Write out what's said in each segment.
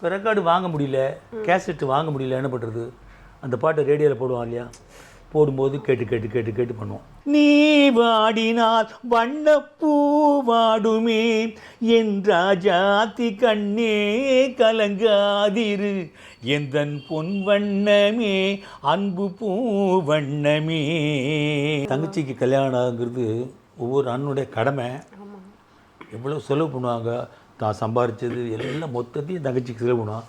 இப்போ ரெக்கார்டு வாங்க முடியல கேசட்டு வாங்க முடியல என்ன பண்ணுறது அந்த பாட்டை ரேடியோவில் போடுவான் இல்லையா? போடும்போது கேட்டு கேட்டு கேட்டு கேட்டு பண்ணுவோம் நீ வாடினால் வண்ணப்பூ வாடுமே என் ராஜாத்தி கண்ணே கலங்காதிரு. எந்தன் பொன் வண்ணமே அன்பு பூ வண்ணமே. தங்கச்சிக்கு கல்யாணங்கிறது ஒவ்வொரு அண்ணனுடைய கடமை. எவ்வளோ செலவு பண்ணுவாங்க? தான் சம்பாரிச்சது எல்லாம் மொத்தத்தையும் தங்கச்சிக்கு செலவு பண்ணுவான்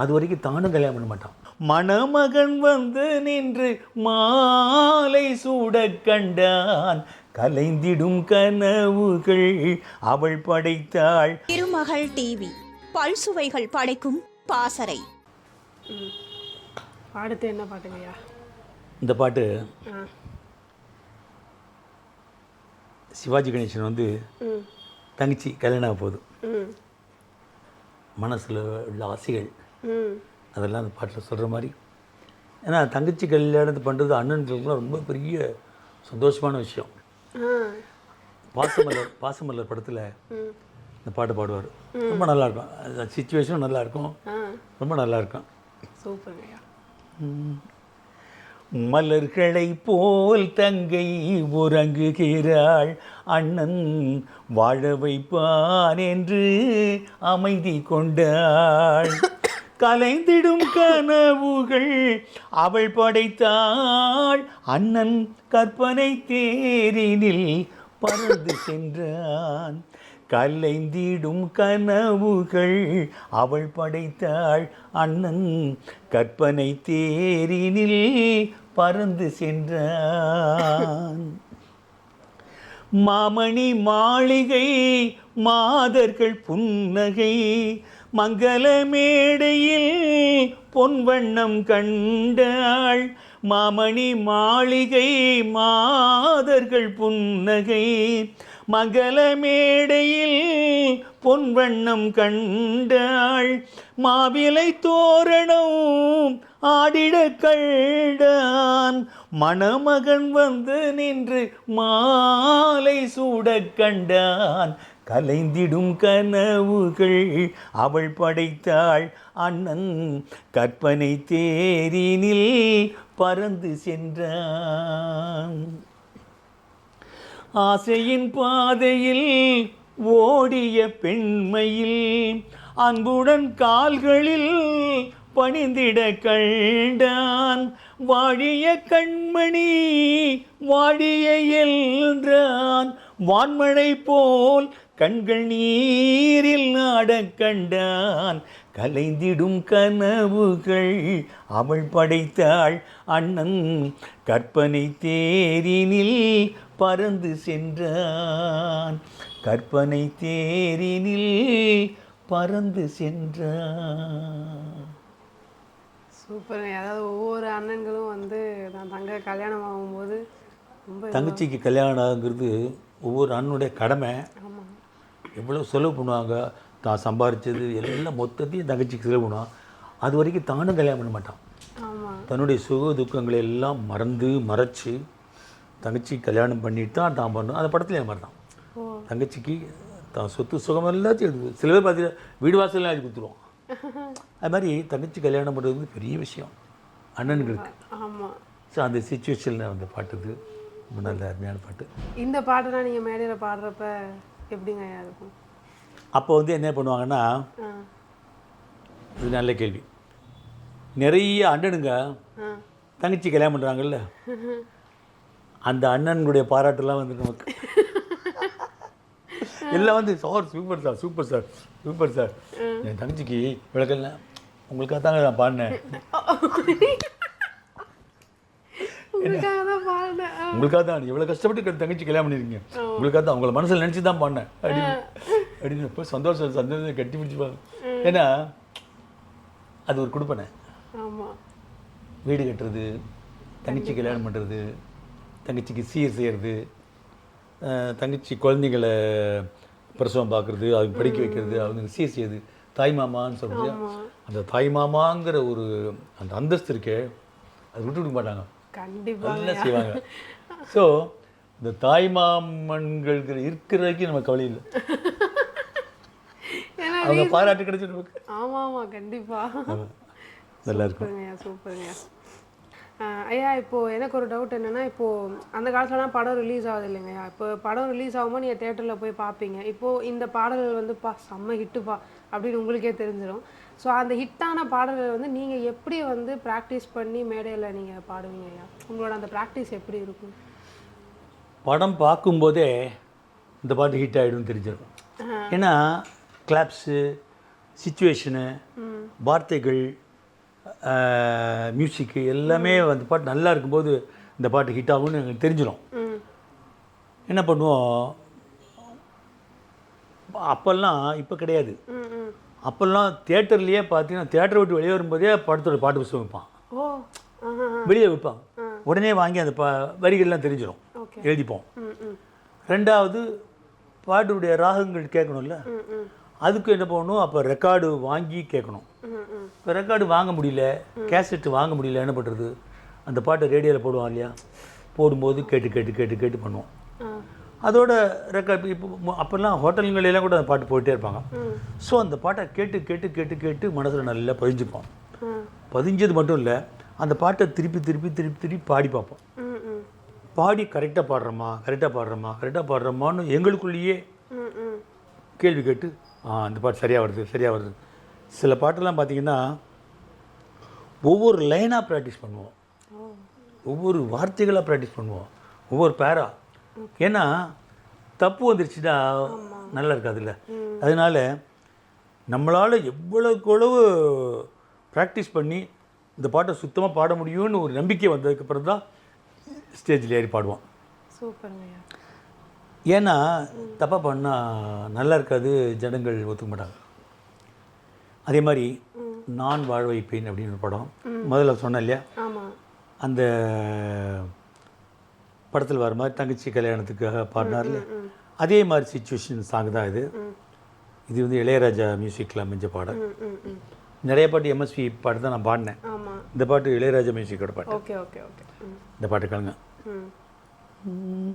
அது வரைக்கும் தானும் கல்யாணம் பண்ண மாட்டான். மணமகன் வந்து நின்று மாலை சூட கண்டான். கலைந்திடும் கனவுகள் அவள் படைத்தாள். திருமகள் டிவி பல்சுவைகள் படைக்கும் பாசறை. அடுத்து என்ன பாட்டுங்கய்யா இந்த பாட்டு சிவாஜி கணேசன் வந்து தங்கச்சி கல்யாணம் ஆக போகுது. ம். மனசில் உள்ள ஆசைகள். அதெல்லாம் அந்த பாட்டில் சொல்கிற மாதிரி. ஏன்னா தங்கச்சி கல்யாணத்தை பண்ணுறது அண்ணன்களுக்குலாம் ரொம்ப பெரிய சந்தோஷமான விஷயம். பாசமலர் பாசமலர் படத்தில் இந்த பாட்டு பாடுவார். ரொம்ப நல்லாயிருக்கும் அந்த சுச்சுவேஷனும் நல்லாயிருக்கும் ரொம்ப நல்லாயிருக்கும் சூப்பருங்கய்யா. மலர்களை போல் தங்கை உறங்குகிறாள். அண்ணன் வாழ வைப்பான் என்று அமைதி கொண்டாள். கலைந்திடும் கனவுகள் அவள் படைத்தாள். அண்ணன் கற்பனை தேரினில் பறந்து சென்றான். கலைந்திடும் கனவுகள் அவள் படைத்தாள் அண்ணன். கற்பனை தேரினில் பறந்து சென்றான். மாமணி மாளிகை மாதர்கள் புன்னகை மங்கள மேடையில் பொன்வண்ணம் கண்டாள். மாமணி மாளிகை மாதர்கள் புன்னகை மகள மேடையில் பொன்வண்ணம் கண்டாள். மாவிலை தோரணம் ஆடிட கண்டான். மணமகன் வந்து நின்று மாலை சூட கண்டான். கலைந்திடும் கனவுகள் அவள் படைத்தாள். அண்ணன் கற்பனை தேரினில் பறந்து சென்றான். ஆசையின் பாதையில் ஓடிய பெண்மையில் அன்புடன் கால்களில் பணிந்திட கண்டான். வாழிய கண்மணி வாழிய என்றான். வான்மழை போல் கண்கள் நீரில் நாடக் கண்டான். கலைந்திடும் கனவுகள் அவள் படைத்தாள். அண்ணன் கற்பனை தேரினில் பறந்து சென்றான். கற்பனை தேரினில் பறந்து சென்றான். சூப்பருங்க. அதாவது ஒவ்வொரு அண்ணன்களும் வந்து நான் தங்க கல்யாணம் ஆகும்போது தங்கச்சிக்கு கல்யாணம் ஆகுங்கிறது ஒவ்வொரு அண்ணனுடைய கடமை. எவ்வளோ செலவு பண்ணுவாங்க? தான் சம்பாரிச்சது எல்லாம் மொத்தத்தையும் தங்கச்சிக்கு செலவு பண்ணுவான். அது வரைக்கும் தானும் கல்யாணம் பண்ண மாட்டான். தன்னுடைய சுக துக்கங்களை எல்லாம் மறந்து மறைச்சு தங்கச்சி கல்யாணம் பண்ணிட்டு தான் தான் பண்ணும் அந்த படத்துல மாதிரி தான். தங்கச்சிக்கு தான் சொத்து சுகம் எல்லாத்தையும் எடுத்து சில பேர் பார்த்தீங்கன்னா வீடு வாசல்லாம் எழுதி கொடுத்துருவோம் அது மாதிரி தங்கச்சி கல்யாணம் பண்ணுறது பெரிய விஷயம். அண்ணனுங்களுக்கு ஆமாம் ஸோ அந்த சுச்சுவேஷனில் அந்த பாட்டுது ரொம்ப நல்ல அருமையான பாட்டு. இந்த பாட்டெல்லாம் நீங்கள் மேடையில் பாடுறப்ப எப்படிங்க இருக்கும்? அப்போ வந்து என்ன பண்ணுவாங்கன்னா இது நல்ல கேள்வி. நிறைய அண்ணனுங்க தங்கச்சி கல்யாணம் பண்ணுறாங்கல்ல அந்த அண்ணனுடைய பாராட்டுலாம் வந்து நமக்கு. எல்லாம் வந்து sir super sir super sir super sir. என் தங்கச்சிக்கு விளக்கெல்லாம் உங்களுக்காக தாங்க நான் பாடினேன். உங்களுக்காக தான் பாடினேன் ஆ. உங்களுக்காக தான் எவ்வளோ கஷ்டப்பட்டு தங்கச்சி கல்யாணம் பண்ணிருக்கீங்க. உங்களுக்காக தான் உங்களை மனசில் நினச்சி தான் பாடினேன் அப்படின்னு அப்படின்னு இப்போ சந்தோஷம் சந்தோஷம் கட்டி பிடிச்சிப்பாங்க ஏன்னா அது ஒரு கொடுப்பனை. வீடு கட்டுறது தங்கச்சி கல்யாணம் பண்ணுறது தங்கச்சிக்கு சீர் செய்கிறது தங்கச்சி குழந்தைங்களை பிரசவம் பார்க்குறது அவங்க படிக்க வைக்கிறது அவங்க சீர் செய்யுது தாய் மாமான்னு சொல்கிறது அந்த தாய் மாமாங்கிற ஒரு அந்த அந்தஸ்து இருக்கே அது விட்டு விட மாட்டாங்க கண்டிப்பாக செய்வாங்க. ஸோ இந்த தாய் மாமன்கள் இருக்கிற வரைக்கும் நம்ம கவலை இல்லை. அவங்க பாராட்டு நமக்கு ஆமாம் ஆமாம் கண்டிப்பாக நல்லா சூப்பருங்கய்யா சூப்பருங்க ஐயா இப்போ எனக்கு ஒரு டவுட் என்னன்னா இப்போ அந்த காலத்துலலாம் படம் ரிலீஸ் ஆகுது இல்லைங்கய்யா இப்போ படம் ரிலீஸ் ஆகும்போது நீங்கள் தேட்டரில் போய் பார்ப்பீங்க. இப்போ இந்த பாடல்கள் வந்து பா செம்ம ஹிட்டுப்பா அப்படின்னு உங்களுக்கே தெரிஞ்சிடும் ஸோ அந்த ஹிட்டான பாடல்கள் வந்து நீங்கள் எப்படி வந்து ப்ராக்டிஸ் பண்ணி மேடையில் நீங்கள் பாடுவீங்க ஐயா? உங்களோட அந்த ப்ராக்டிஸ் எப்படி இருக்கும்? படம் பார்க்கும்போதே இந்த பாட்டு ஹிட் ஆகிடும் தெரிஞ்சிடும் ஏன்னா கிளாப்ஸு சுச்சுவேஷனு வார்த்தைகள் மியூசிக்கு எல்லாமே அந்த பாட்டு நல்லா இருக்கும்போது இந்த பாட்டு ஹிட் ஆகும்னு எங்களுக்கு தெரிஞ்சிடும் என்ன பண்ணுவோம்? அப்போல்லாம் இப்போ கிடையாது. அப்போல்லாம் தேட்டர்லேயே பார்த்தீங்கன்னா தேட்டரை விட்டு வெளியே வரும்போதே படத்தோட பாட்டு புத்தகம் வைப்பான். வெளியே வைப்பான். உடனே வாங்கி அந்த ப வரிகள்லாம் தெரிஞ்சிடும் எழுதிப்போம். ரெண்டாவது பாட்டுடைய ராகங்கள் கேட்கணும்ல? அதுக்கு என்ன பண்ணணும்? அப்போ ரெக்கார்டு வாங்கி கேட்கணும். இப்போ ரெக்கார்டு வாங்க முடியல கேசட்டு வாங்க முடியல என்ன பண்ணுறது அந்த பாட்டை ரேடியோவில் போடுவான் இல்லையா? போடும்போது கேட்டு கேட்டு கேட்டு கேட்டு பண்ணுவோம். அதோட ரெக்கார்ட் இப்போ அப்போல்லாம் ஹோட்டலுங்களெல்லாம் கூட அந்த பாட்டு போயிட்டே இருப்பாங்க. ஸோ அந்த பாட்டை கேட்டு கேட்டு கேட்டு கேட்டு மனசில் நல்லா பதிஞ்சுப்போம். பதிஞ்சது மட்டும் இல்லை அந்த பாட்டை திருப்பி திருப்பி திருப்பி திருப்பி பாடி பார்ப்போம். பாடி கரெக்டாக பாடுறோமா கரெக்டாக பாடுறோமா கரெக்டாக பாடுறோமான்னு எங்களுக்குள்ளேயே கேள்வி கேட்டு ஆ அந்த பாட்டு சரியாக வருது சரியாக வருது. சில பாட்டெல்லாம் பார்த்தீங்கன்னா ஒவ்வொரு லைனாக ப்ராக்டிஸ் பண்ணுவோம். ஒவ்வொரு வார்த்தைகளாக ப்ராக்டிஸ் பண்ணுவோம். ஒவ்வொரு பேரா ஏன்னா தப்பு வந்துருச்சுன்னா நல்லா இருக்காதுல்ல. அதனால நம்மளால் எவ்வளவுக்கு எவ்வளவு ப்ராக்டிஸ் பண்ணி இந்த பாட்டை சுத்தமாக பாட முடியும்னு ஒரு நம்பிக்கை வந்ததுக்கப்புறம் தான் ஸ்டேஜில் ஏறி பாடுவோம். சூப்பருங்கய்யா ஏன்னா தப்பாக பண்ணால் நல்லா இருக்காது ஜனங்கள் ஒத்துக்க மாட்டாங்க. அதே மாதிரி நான் வாழ வைப்பேன் அப்படின்னு ஒரு படம். முதல்ல சொன்னேன் இல்லையா? அந்த படத்தில் வர மாதிரி தங்கச்சி கல்யாணத்துக்காக பாடினார்ல அதே மாதிரி சுச்சுவேஷன் சாங் தான் இது. இது வந்து இளையராஜா மியூசிக்கில் அமைஞ்ச பாடல். நிறைய பாட்டு எம்எஸ்வி பாட்டு தான் நான் பாடினேன். இந்த பாட்டு இளையராஜா மியூசிக்கோட பாட்டு. இந்த பாட்டு கேளுங்க. ம்.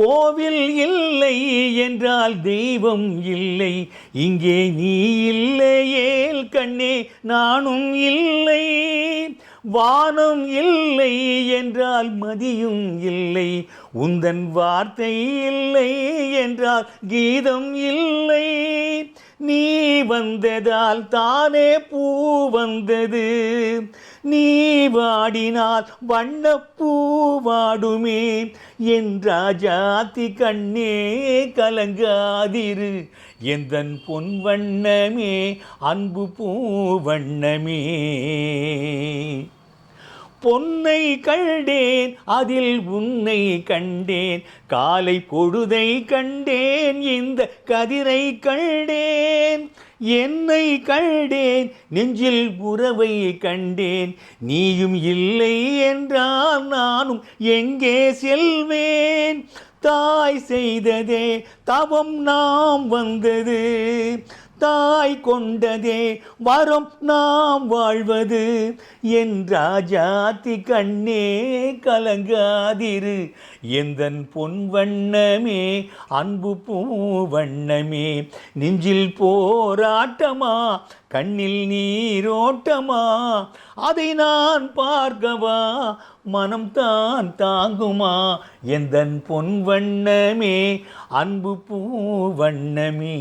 கோவில் இல்லை என்றால் தெய்வம் இல்லை. இங்கே நீ இல்லையேல் கண்ணே நானும் இல்லை. வானம் இல்லை என்றால் மதியும் இல்லை. உந்தன் வார்த்தை இல்லை என்றால் கீதம் இல்லை. நீ வந்ததால் தானே பூ வந்தது. நீ வாடினால் வண்ணப்பூ வாடுமே. என் ராஜாத்தி கண்ணே கலங்காதிரு. எந்தன் பொன் வண்ணமே அன்பு பூ வண்ணமே. பொன்னை கண்டேன் அதில் உன்னை கண்டேன் காலை பொழுதை கண்டேன் இந்த கதிரை கண்டேன் என்னை கண்டேன் நெஞ்சில் உறவை கண்டேன் நீயும் இல்லை என்றால் நானும் எங்கே செல்வேன்? தாய் செய்ததே தவம் நாம் வந்தது. தாய் கொண்டதே வரம் நாம் வாழ்வது. என் ராஜாத்தி கண்ணே கலங்காதிரு. எந்தன் பொன் வண்ணமே அன்பு பூ வண்ணமே. நெஞ்சில் போராட்டமா கண்ணில் நீரோட்டமா? அதை நான் பார்க்கவா? மனம் தான் தாங்குமா? எந்தன் பொன் வண்ணமே அன்பு பூ வண்ணமே.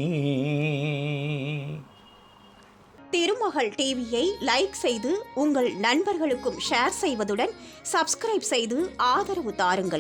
திருமகள் டிவியை லைக் செய்து உங்கள் நண்பர்களுக்கும் ஷேர் செய்வதுடன் சப்ஸ்கிரைப் செய்து ஆதரவு தாருங்கள்.